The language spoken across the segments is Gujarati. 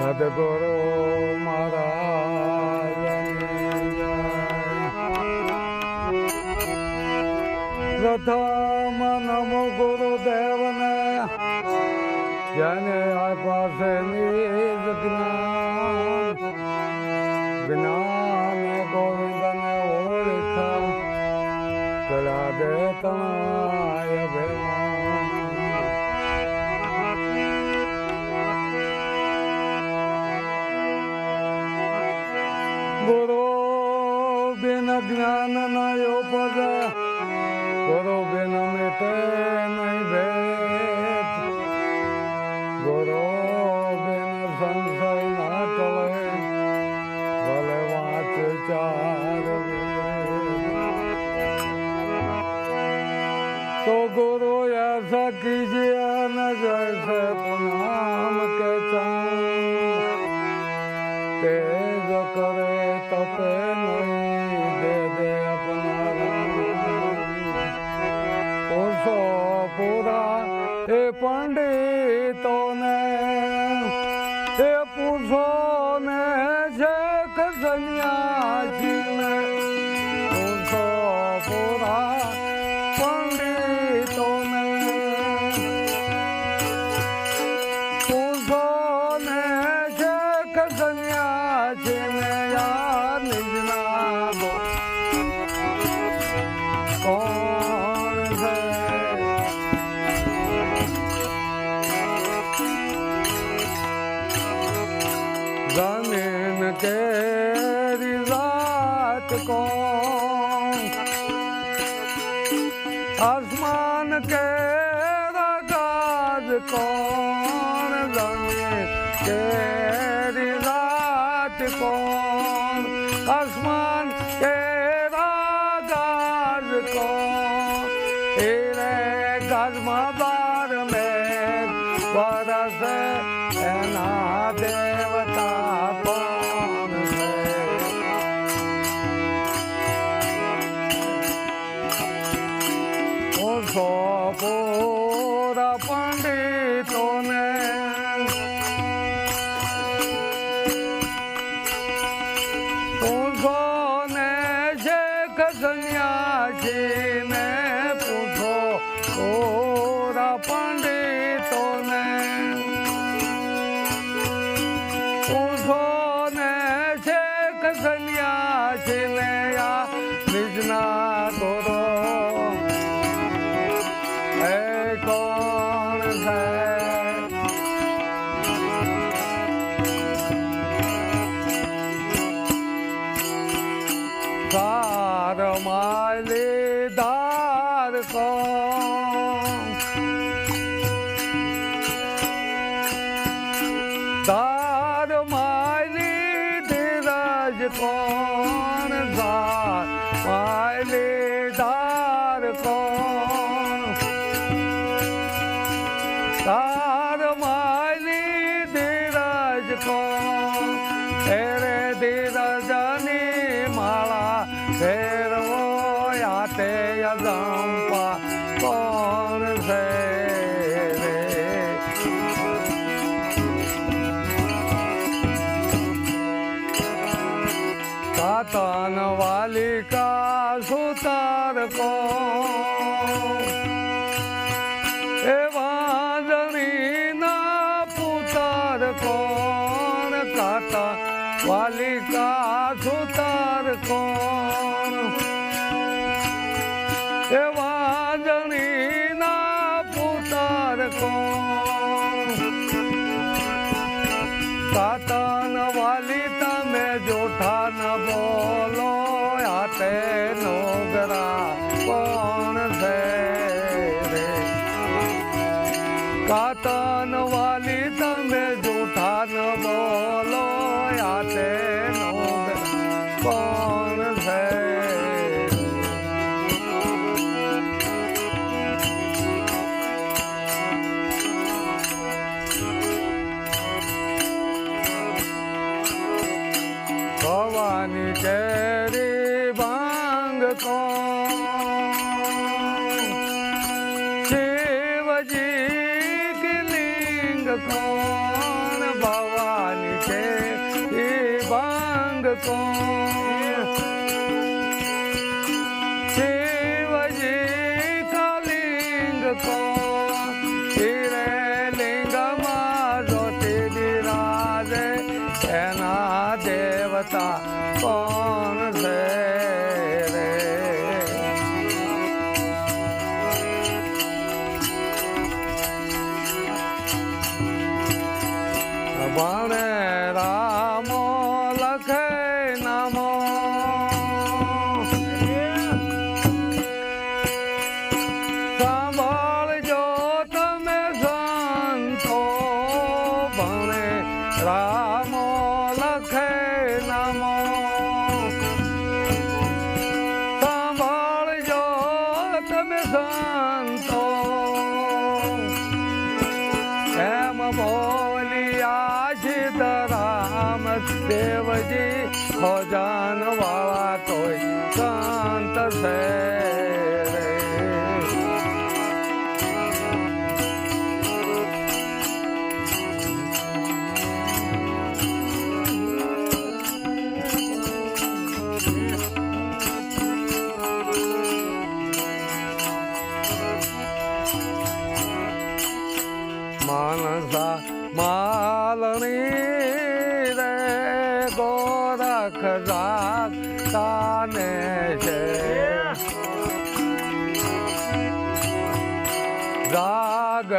સદગુરુ. પ્રથમ નમો ગુરુદેવને જેને આપ્યા છે નિજ જ્ઞાન જ્ઞાન ગોવિંદને ઓળખા ચલા દે તણાય જ્ઞાન નયો પદ ગોરો બેન મેટે નહીં ભેદ. ગોરો બેન સંશય ના ટળે, ભલે વાંચ ચાર તો ગોરો એસા કીજે ન જૈસે પુનામ કે ચાંદ. તેજ કરે તપે કોણ જાણે રાત કોણ? આસમાન Jitwan Zah Wai Le વાલિકા સુતાર કોણ એ વાંદણીના પુતાર કોણ વાલિકા સુતાર કોણ એ upon. かえなも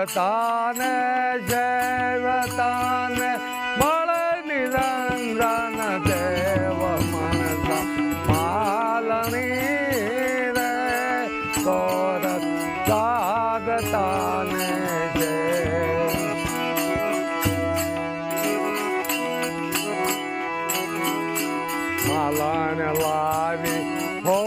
રતાન જૈવતાન બળ નિરંજન દેવ મનતા માલણી રે કોર જાગતાન માલણ લાવી હો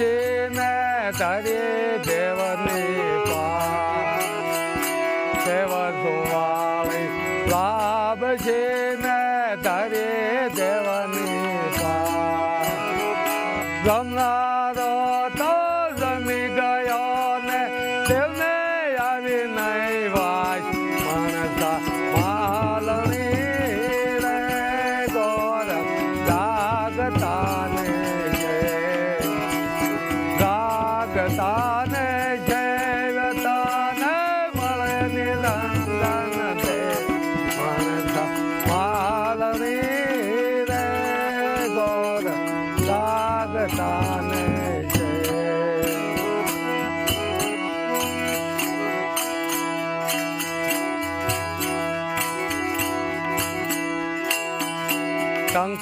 રાખીને તારે દેવની સેવ ધોવાળી લાભજીને તારે દેવની ગમનારો તો જમી ગયો ને તેમને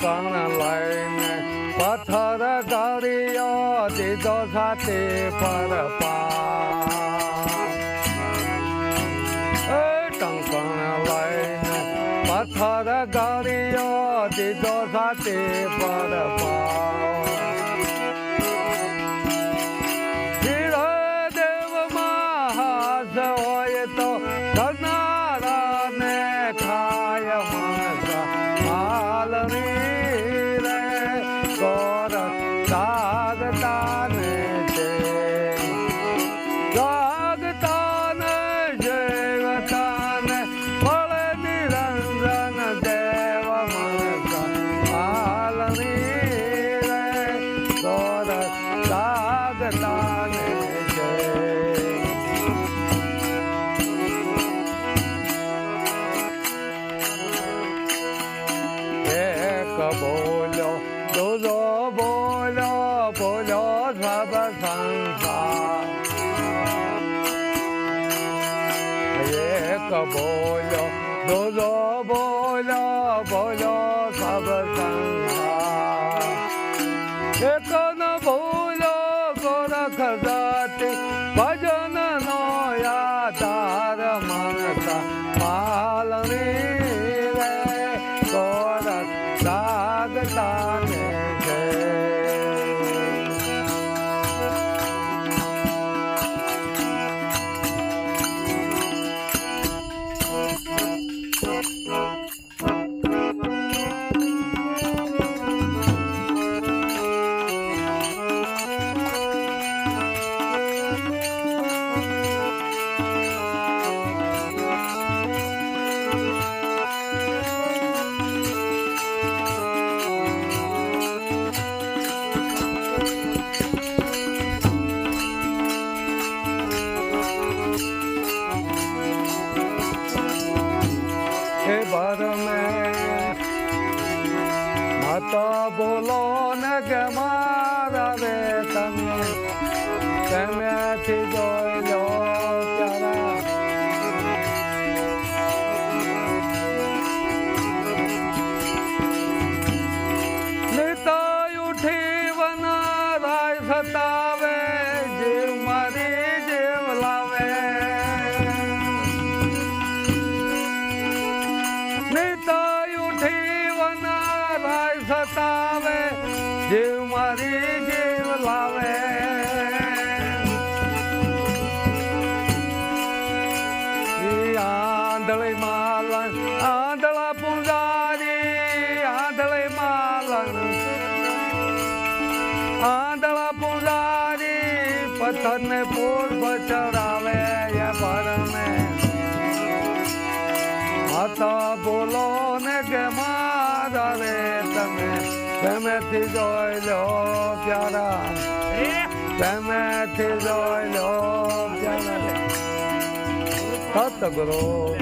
તણ લઈને પથ્થર કર્યો દીધો સાથે પર ટંકણ લઈને પથ્થર કર્યો દીધો સાથે પર પા બોલ્યો દૂધો બોલો બોલો સબ સંસાર. એક બોલો દૂધો બોલો બોલો સબ સંસાર. એક ન બોલો ગોરખ જાતિ ભજન નો યાદાર માનતા. માલની મત બોલો ને કે પથ્થર ને પુષ્પ ચડાવે એ માતા બોલો ને કે મારા રે તમે. તેમેથી જોઈ લો પ્યારા. તેમેથી જોઈ લો પ્યારા. સતગુરુ